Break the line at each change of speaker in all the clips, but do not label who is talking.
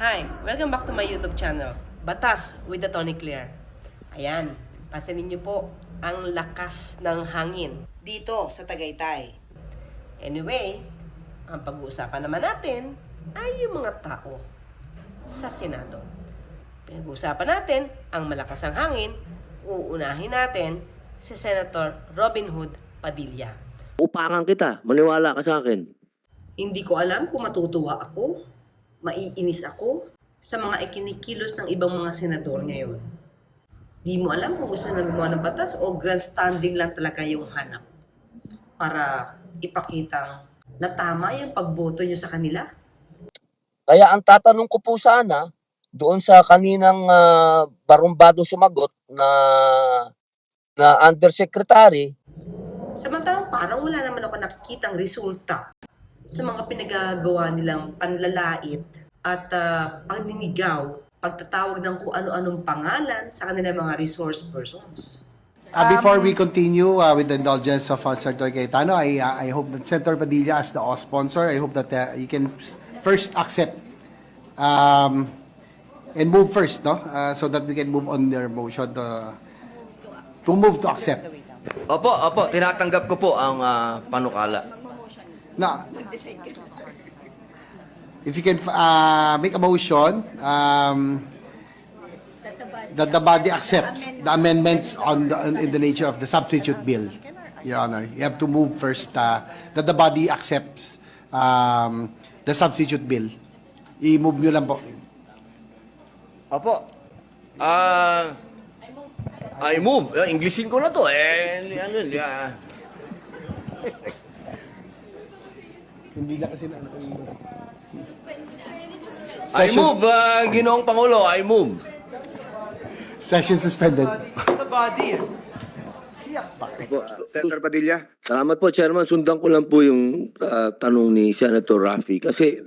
Hi! Welcome back to my YouTube channel, Batas with the Tony Claire. Ayan, pasanin niyo po ang lakas ng hangin dito sa Tagaytay. Anyway, ang pag-uusapan naman natin ay yung mga tao sa Senado. Pinag-uusapan natin ang malakas ang hangin, uunahin natin si Senator Robin Hood Padilla.
Upakan kita. Maniwala ka sa akin.
Hindi ko alam kung matutuwa ako, maiinis ako sa mga ikinikilos ng ibang mga senador ngayon. Di mo alam kung gusto na gumawa ng batas o grandstanding lang talaga yung hanap para ipakita na tama yung pagboto nyo sa kanila.
Kaya ang tatanong ko po sana, doon sa kaninang ah, barumbado sumagot na na undersecretary,
Samantalang parang wala naman ako nakikitang resulta sa mga pinagagawa nilang panlalait at uh, panlinigaw, pagtatawag ng kung ano-anong pangalan sa kanilang mga resource persons.
Uh, before we continue uh, with the indulgence of uh, Senator Cayetano, I, uh, I hope that Senator Padilla as the sponsor, I hope that uh, you can first accept um, and move first, no? Uh, so that we can move on their motion to, to move to accept.
Opo, opo, tinatanggap ko po ang ah, panukala.
Now, if you can uh, make a motion um, that the body accepts the amendments on the, in the nature of the substitute bill, Your Honor. You have to move first uh, that the body accepts um, the substitute bill. I-move nyo lang po.
Opo. Ah... I move. Uh, Englishin ko na to. Eh, ano, ah.
Hindi lang kasi na
I move, ah, ginoong Pangulo, I move.
Session suspended.
Senator Padilla?
Salamat po, Chairman. Sundan ko lang po yung ah, tanong ni Senator Rafi. Kasi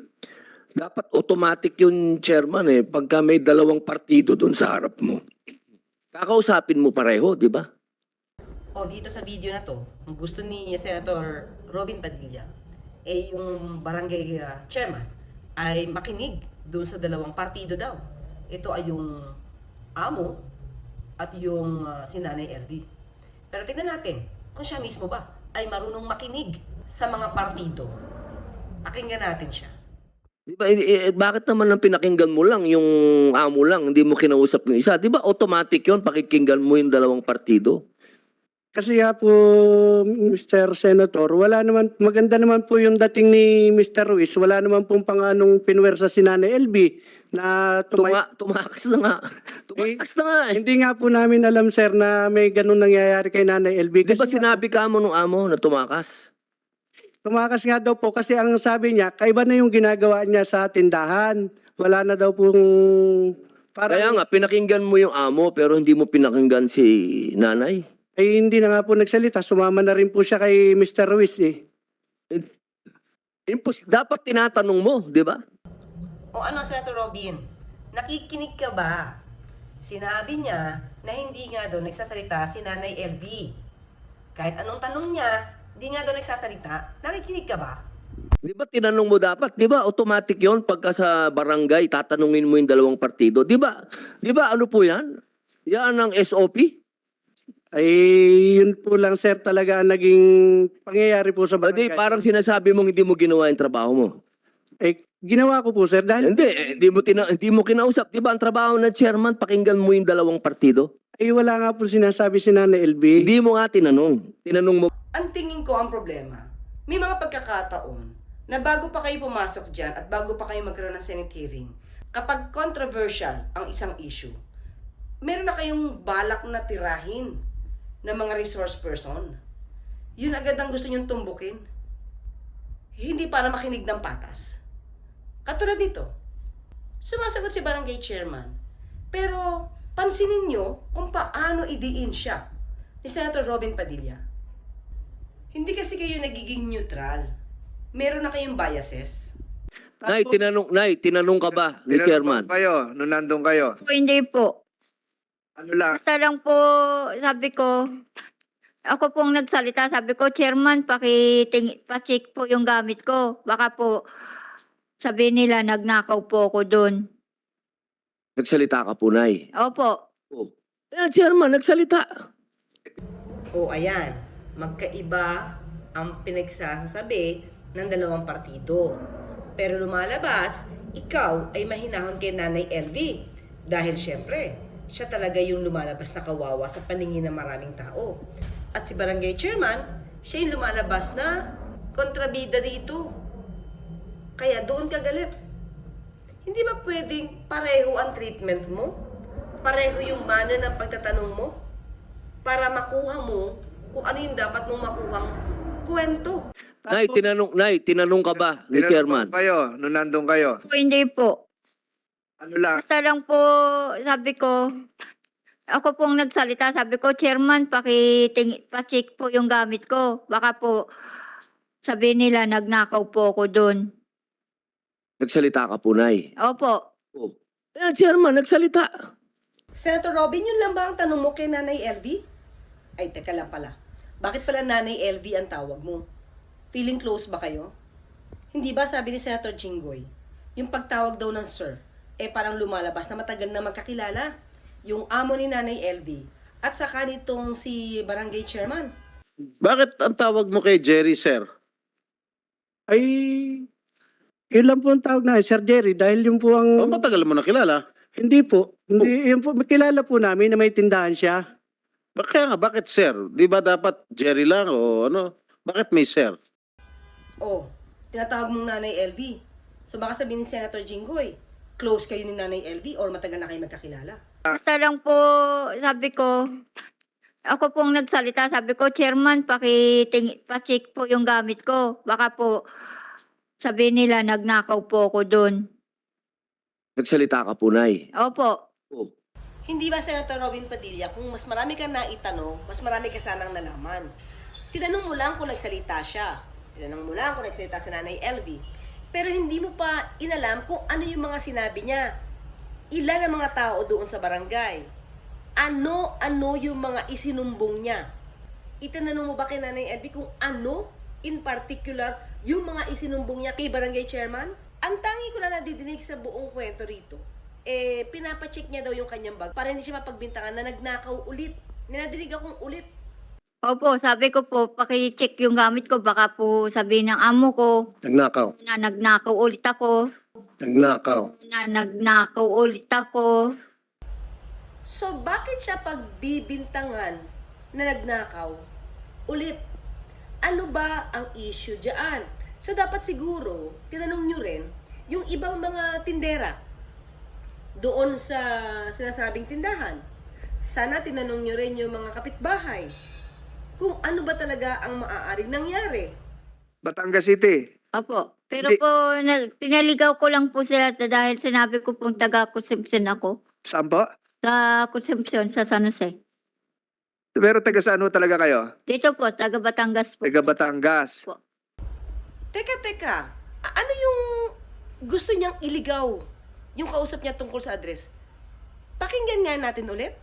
dapat automatic yung chairman eh. Pagka may dalawang partido doon sa harap mo. Kakausapin mo pareho, di ba?
O dito sa video na to, ang gusto ni Senator Robin Padilla, eh yung barangay uh, chairman ay makinig doon sa dalawang partido daw. Ito ay yung amo at yung uh, si LV. Pero tingnan natin kung siya mismo ba ay marunong makinig sa mga partido. Pakinggan natin siya.
Di ba, eh, eh, bakit naman ang pinakinggan mo lang, yung amo lang, hindi mo kinausap yung isa? Di ba automatic yon pakikinggan mo yung dalawang partido?
Kasi nga po, Mr. Senator, wala naman, maganda naman po yung dating ni Mr. Ruiz. Wala naman pong panganong pinwersa si Nanay LB na tumay-
Tuma, tumakas na nga. Tumakas na nga eh.
Hindi nga po namin alam, sir, na may ganun nangyayari kay Nanay LB.
Di ba sinabi ka mo nung amo na tumakas?
tumakas nga daw po kasi ang sabi niya, kaiba na yung ginagawa niya sa tindahan. Wala na daw pong... Parang,
Kaya nga, pinakinggan mo yung amo pero hindi mo pinakinggan si nanay.
Ay hindi na nga po nagsalita. Sumama na rin po siya kay Mr. Ruiz eh.
Impos, dapat tinatanong mo, di ba?
O ano, Senator Robin? Nakikinig ka ba? Sinabi niya na hindi nga daw nagsasalita si Nanay LV. Kahit anong tanong niya, hindi nga daw nagsasalita. Nakikinig ka ba?
Di ba tinanong mo dapat? Di ba automatic yon pagka sa barangay, tatanungin mo yung dalawang partido. Di ba? Di ba ano po yan? Yan ang SOP?
Ay yun po lang sir talaga ang naging pangyayari po sa
O di,
barangay.
parang sinasabi mong hindi mo ginawa yung trabaho mo.
Eh, ginawa ko po sir dahil
Hindi, eh, hindi mo, tina- hindi mo kinausap. Di ba ang trabaho ng chairman, pakinggan mo yung dalawang partido?
ay wala nga po sinasabi si Nana LB.
Hindi mo nga tinanong. Tinanong mo,
Ang tingin ko ang problema, may mga pagkakataon na bago pa kayo pumasok dyan at bago pa kayo magkaroon ng Senate hearing, kapag controversial ang isang issue, meron na kayong balak na tirahin ng mga resource person. Yun agad ang gusto nyong tumbukin. Hindi para makinig ng patas. Katulad dito, sumasagot si barangay chairman. Pero pansinin nyo kung paano idiin siya ni Senator Robin Padilla. Hindi kasi kayo nagiging neutral. Meron na kayong biases.
Nay, tinanong, Nay, tinanong ka ba ni
Tinanong
chairman?
ko kayo, nung nandun kayo.
Po, hindi po.
Ano lang,
Basta lang po, sabi ko, ako pong nagsalita, sabi ko, Chairman, pakiting, pacheck po yung gamit ko. Baka po, sabi nila, nagnakaw po ako doon.
Nagsalita ka po, Nay.
Opo.
Oh. Ayan, chairman, nagsalita.
O ayan, magkaiba ang pinagsasabi ng dalawang partido. Pero lumalabas, ikaw ay mahinahon kay Nanay LV. Dahil syempre, siya talaga yung lumalabas na kawawa sa paningin ng maraming tao. At si Barangay Chairman, siya yung lumalabas na kontrabida dito. Kaya doon ka galit. Hindi ba pwedeng pareho ang treatment mo? Pareho yung manner ng pagtatanong mo? Para makuha mo kung ano yung dapat mong makuhang kwento.
Nay, tinanong, Nay, tinanong ka ba ni
Tinanong
chairman?
po kayo, nung nandun kayo.
Po, hindi po.
Ano lang,
Basta lang po, sabi ko, ako pong nagsalita, sabi ko, Chairman, pakiting, pacheck po yung gamit ko. Baka po, sabi nila, nagnakaw po ako doon.
Nagsalita ka po, Nay.
Opo.
Oh. Ayan, chairman, nagsalita.
Senator Robin, yun lang ba ang tanong mo kay Nanay LV? Ay, teka lang pala. Bakit pala Nanay LV ang tawag mo? Feeling close ba kayo? Hindi ba sabi ni Senator Jinggoy, yung pagtawag daw ng sir, eh parang lumalabas na matagal na magkakilala. Yung amo ni Nanay LV at saka nitong si Barangay Chairman.
Bakit ang tawag mo kay Jerry, sir?
Ay, yun lang po ang tawag na, Sir Jerry, dahil yung po ang...
O matagal mo na kilala.
Hindi po. Hindi, yun po, kilala po namin na may tindahan siya.
Ba- Kaya nga, bakit sir? Di ba dapat Jerry lang o ano? Bakit may sir?
Oh, tinatawag mong Nanay LV. So baka sabihin ni Senator Jinggoy, close kayo ni Nanay LV or matagal na kayo magkakilala.
Basta lang po, sabi ko, ako pong nagsalita, sabi ko, Chairman, pakiting, pacheck po yung gamit ko. Baka po, sabi nila, nagnakaw po ako doon.
Nagsalita ka po, Nay.
Opo.
Oh.
Hindi ba, Senator Robin Padilla, kung mas marami ka naitanong, mas marami ka sanang nalaman? Tinanong mo lang kung nagsalita siya. Tinanong mo lang kung nagsalita si Nanay LV. Pero hindi mo pa inalam kung ano yung mga sinabi niya. Ilan ang mga tao doon sa barangay? Ano-ano yung mga isinumbong niya? Itananong mo ba kay Nanay LV kung ano, in particular, yung mga isinumbong niya kay barangay chairman? Ang tangi ko na nadidinig sa buong kwento rito, eh, pinapacheck niya daw yung kanyang bag para hindi siya mapagbintangan na nagnakaw ulit. Ninadinig akong ulit.
Opo, sabi ko po, pakicheck yung gamit ko. Baka po sabihin ng amo ko
Nagnakaw.
na nagnakaw ulit ako.
Nagnakaw.
Na nagnakaw ulit ako.
So, bakit siya pagbibintangan na nagnakaw ulit? Ano ba ang issue dyan? So, dapat siguro, tinanong nyo rin, yung ibang mga tindera doon sa sinasabing tindahan. Sana tinanong nyo rin yung mga kapitbahay kung ano ba talaga ang maaaring nangyari.
Batangas City.
Opo. Pero
Hindi.
po, na, pinaligaw ko lang po sila sa- dahil sinabi ko pong taga-consumption ako.
Saan po?
Sa consumption sa San Jose.
Pero taga saan ho talaga kayo?
Dito po, taga Batangas po.
Taga Batangas.
Po.
Teka, teka. A- ano yung gusto niyang iligaw? Yung kausap niya tungkol sa address? Pakinggan nga natin ulit.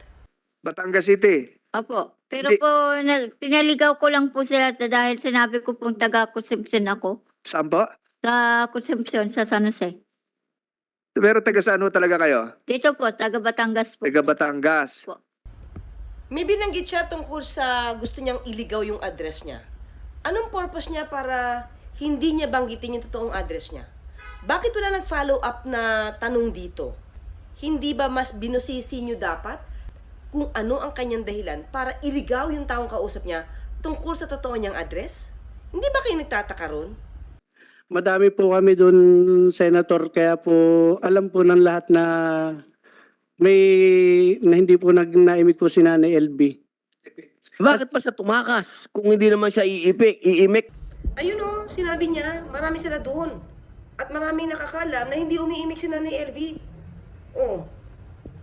Batangas City.
Opo. Pero
Hindi.
po, na, pinaligaw ko lang po sila sa dahil sinabi ko pong taga-consumption ako.
Saan po?
Sa consumption sa San Jose.
Pero taga saan ho talaga kayo?
Dito po, taga Batangas po.
Taga Batangas.
Po.
May binanggit siya tungkol sa gusto niyang iligaw yung address niya. Anong purpose niya para hindi niya banggitin yung totoong address niya? Bakit wala nag-follow up na tanong dito? Hindi ba mas binusisi niyo dapat kung ano ang kanyang dahilan para iligaw yung taong kausap niya tungkol sa totoo niyang address? Hindi ba kayo nagtataka ron?
Madami po kami doon, Senator, kaya po alam po ng lahat na may na hindi po nag naimik po si Nanay LB.
Bakit pa siya tumakas kung hindi naman siya iipik, iimik?
Ayun o, sinabi niya, marami sila doon. At maraming nakakalam na hindi umiimik si Nanay LV. Oh,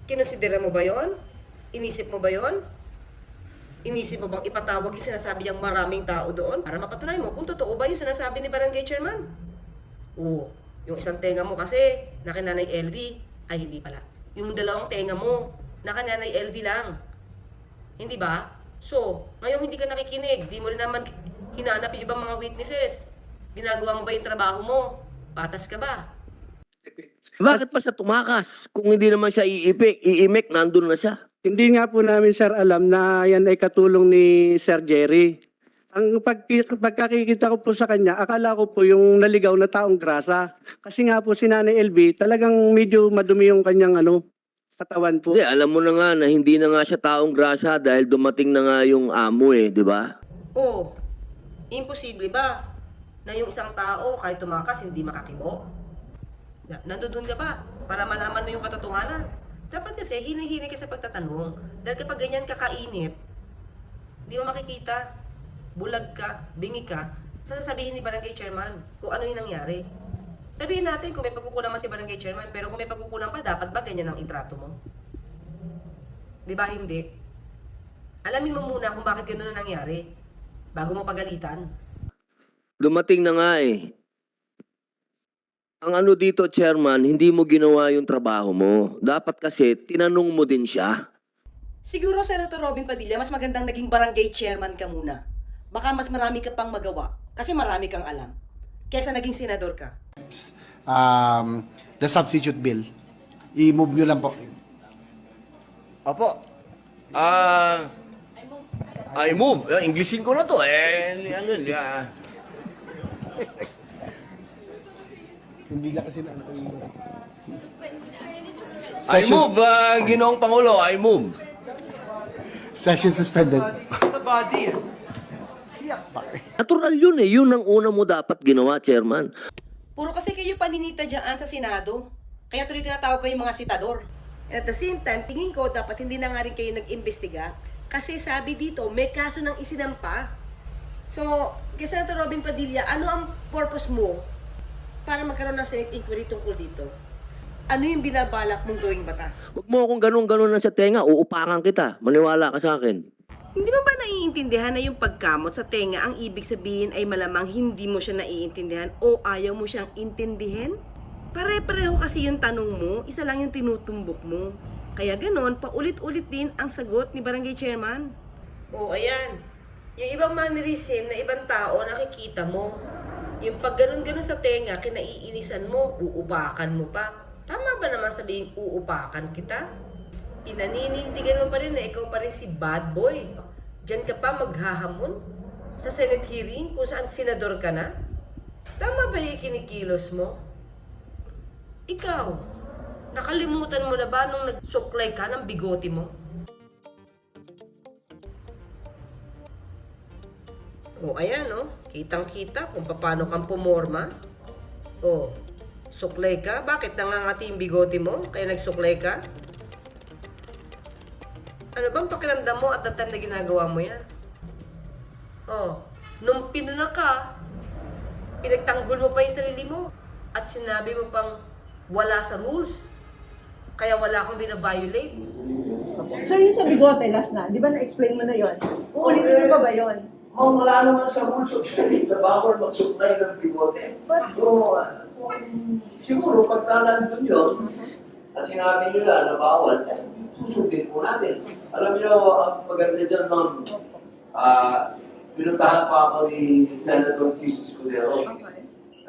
kinonsidera mo ba yon? Inisip mo ba yon? Inisip mo bang ipatawag yung sinasabi niyang maraming tao doon para mapatunay mo kung totoo ba yung sinasabi ni Barangay Chairman? Oo, yung isang tenga mo kasi na kay Nanay LV, ay hindi pala. Yung dalawang tenga mo na kay Nanay LV lang. Hindi ba? So, ngayon hindi ka nakikinig, di mo rin naman hinanap yung ibang mga witnesses. Ginagawa mo ba yung trabaho mo? Patas ka ba?
Bakit pa siya tumakas? Kung hindi naman siya iipik, iimik, nandun na siya.
Hindi nga po namin sir alam na yan ay katulong ni Sir Jerry. Ang pag, pagkakikita ko po sa kanya, akala ko po yung naligaw na taong grasa. Kasi nga po si Nanay LB, talagang medyo madumi yung kanyang ano, katawan po.
Hindi, alam mo na nga na hindi na nga siya taong grasa dahil dumating na nga yung amo eh, di ba?
Oh, imposible ba na yung isang tao kahit tumakas hindi makakibo? Na, nandun ka ba para malaman mo yung katotohanan? Dapat kasi hinihiling ka sa pagtatanong. Dahil kapag ganyan kakainit, di mo makikita, bulag ka, bingi ka, sasabihin ni barangay chairman kung ano yung nangyari. Sabihin natin kung may pagkukulang man si barangay chairman, pero kung may pagkukulang pa, dapat ba ganyan ang itrato mo? Di ba hindi? Alamin mo muna kung bakit gano'n ang nangyari bago mo pagalitan.
Dumating na nga eh. Ang ano dito, chairman, hindi mo ginawa yung trabaho mo. Dapat kasi, tinanong mo din siya.
Siguro, Senator Robin Padilla, mas magandang naging barangay chairman ka muna. Baka mas marami ka pang magawa kasi marami kang alam. Kesa naging senador ka.
Um, the substitute bill. I-move nyo lang po.
Opo. Ah... I move. Uh, Englishin ko na to. Eh, ano, uh, I move, uh, Ginoong Pangulo, I move.
Session suspended.
Natural yun eh. Yun ang una mo dapat ginawa, chairman.
Puro kasi kayo paninita dyan sa Senado. Kaya tuloy tinatawag kayo mga sitador. And at the same time, tingin ko dapat hindi na nga rin kayo nag-imbestiga kasi sabi dito, may kaso ng isinampa. So, kay Senator Robin Padilla, ano ang purpose mo para magkaroon ng Senate inquiry tungkol dito? Ano yung binabalak mong gawing batas?
Huwag mo akong ganun-ganun na sa tenga. Uupakan kita. Maniwala ka sa akin.
Hindi mo ba naiintindihan na yung pagkamot sa tenga ang ibig sabihin ay malamang hindi mo siya naiintindihan o ayaw mo siyang intindihin? Pare-pareho kasi yung tanong mo, isa lang yung tinutumbok mo. Kaya ganon, paulit-ulit din ang sagot ni Barangay Chairman. O, ayan. Yung ibang mannerism na ibang tao nakikita mo. Yung pag ganon-ganon sa tenga, kinaiinisan mo, uupakan mo pa. Tama ba naman sabihin uupakan kita? Pinaninindigan mo pa rin na ikaw pa rin si bad boy. Diyan ka pa maghahamon sa Senate hearing kung saan senador ka na? Tama ba yung kinikilos mo? Ikaw, nakalimutan mo na ba nung nagsuklay ka ng bigote mo? O, ayan, no? Kitang-kita kung paano kang pumorma. O, suklay ka? Bakit nangangati yung bigote mo? Kaya nagsuklay ka? Ano bang pakiramdam mo at the time na ginagawa mo yan? Oh, nung pinuna ka, pinagtanggol mo pa yung sarili mo at sinabi mo pang wala sa rules. Kaya wala kang bina-violate.
So yung sa bigote last na, di ba na-explain mo na yon? Uulitin mo pa ba yon?
Oh, wala naman sa rules of study na bawal magsuklay ng bigote. So, ah, siguro pagka nandun yun, at sinabi nila na bawal, eh, susundin po natin. Alam niyo, ang maganda dyan, ma'am, ah, pinuntahan pa ako ni Senator Chis Escudero.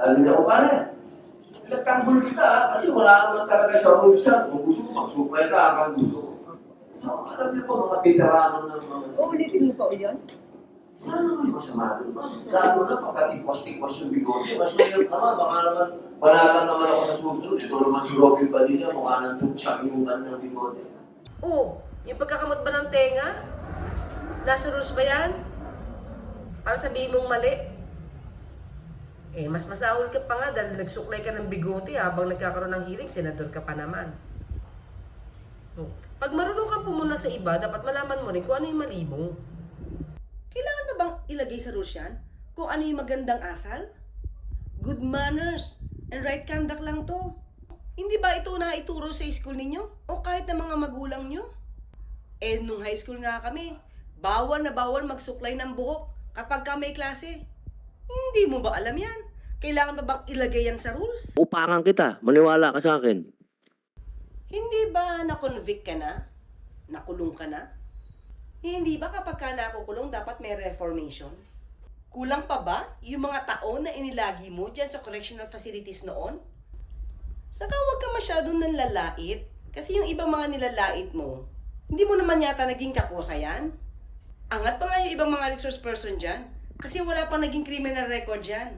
Sabi niya, o pare, pinagtanggol kita ah, kasi wala naman talaga sa rules yan. Kung gusto mo, magsuklay ka hanggang gusto mo. So, alam niyo po, mga veterano ng mga
Uulitin mo pa yun?
Ano naman masama doon? Mas lalo na pagka-tikwas-tikwas yung bigote. Mas mahirap naman, baka naman, banatan naman ako sa susunod. Ito naman si Robin Padilla, mukha nang tutsak yung kanyang bigote.
Oh, yung pagkakamot ba ng tenga? Nasa rules ba yan? Para sabihin mong mali? Eh, mas masahol ka pa nga dahil nagsuklay ka ng bigote habang nagkakaroon ng hearing, senador ka pa naman. Oh. Pag marunong kang pumuna sa iba, dapat malaman mo rin kung ano yung mali mo. Ilagay sa rules yan? Kung ano yung magandang asal? Good manners and right conduct lang to. Hindi ba ito na ituro sa school ninyo? O kahit ng mga magulang nyo? Eh, nung high school nga kami, bawal na bawal magsuklay ng buhok kapag ka may klase. Hindi mo ba alam yan? Kailangan ba bang ilagay yan sa rules?
Upakan kita. Maniwala ka sa akin.
Hindi ba na-convict ka na? Nakulong ka na? Hindi ba kapag ka nakukulong dapat may reformation? Kulang pa ba yung mga taon na inilagi mo dyan sa correctional facilities noon? Saka huwag ka masyadong nanlalait. Kasi yung ibang mga nilalait mo, hindi mo naman yata naging kakosa yan. Angat pa nga yung ibang mga resource person dyan. Kasi wala pang naging criminal record dyan.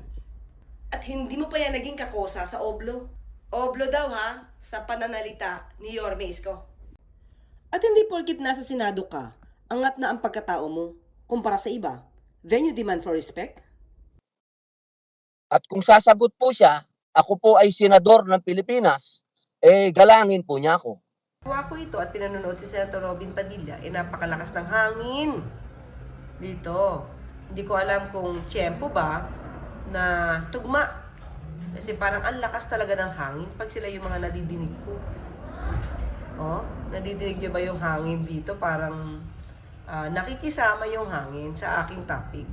At hindi mo pa yan naging kakosa sa Oblo. Oblo daw ha, sa pananalita ni Yorme Isko. At hindi porkit nasa Senado ka, angat na ang pagkatao mo kumpara sa iba. Then you demand for respect?
At kung sasagot po siya, ako po ay senador ng Pilipinas, eh galangin po niya ako.
Gawa ko ito at pinanonood si Senator Robin Padilla, eh napakalakas ng hangin dito. Hindi ko alam kung tiyempo ba na tugma. Kasi parang ang lakas talaga ng hangin pag sila yung mga nadidinig ko. Oh, nadidinig niyo ba yung hangin dito? Parang ah, nakikisama yung hangin sa aking topic.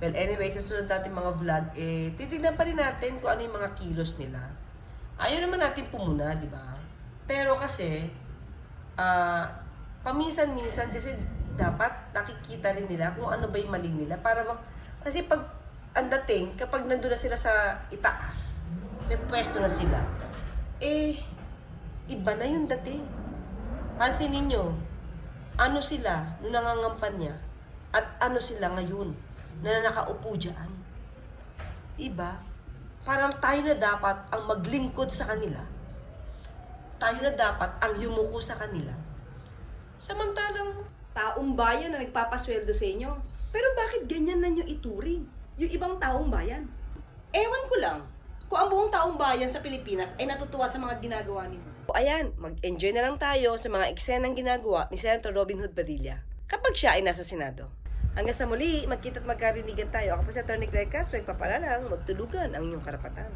Well, anyway, sa susunod natin mga vlog, eh, titignan pa rin natin kung ano yung mga kilos nila. Ayaw naman natin pumuna, di ba? Pero kasi, ah, paminsan-minsan kasi dapat nakikita rin nila kung ano ba yung mali nila para bang, kasi pag ang dating, kapag nandun na sila sa itaas, may pwesto na sila, eh, iba na yung dating. Pansinin nyo, ano sila nung nangangampanya at ano sila ngayon na nakaupo dyan. Iba, parang tayo na dapat ang maglingkod sa kanila. Tayo na dapat ang yumuko sa kanila. Samantalang taong bayan na nagpapasweldo sa inyo. Pero bakit ganyan na nyo ituring? Yung ibang taong bayan. Ewan ko lang kung ang buong taong bayan sa Pilipinas ay natutuwa sa mga ginagawa nito. O ayan, mag-enjoy na lang tayo sa mga eksenang ginagawa ni Senator Robin Hood Padilla kapag siya ay nasa Senado. Hanggang sa muli, magkita at magkarinigan tayo. Ako po si Atty. Claire Castro, nagpapalalang magtulugan ang inyong karapatan.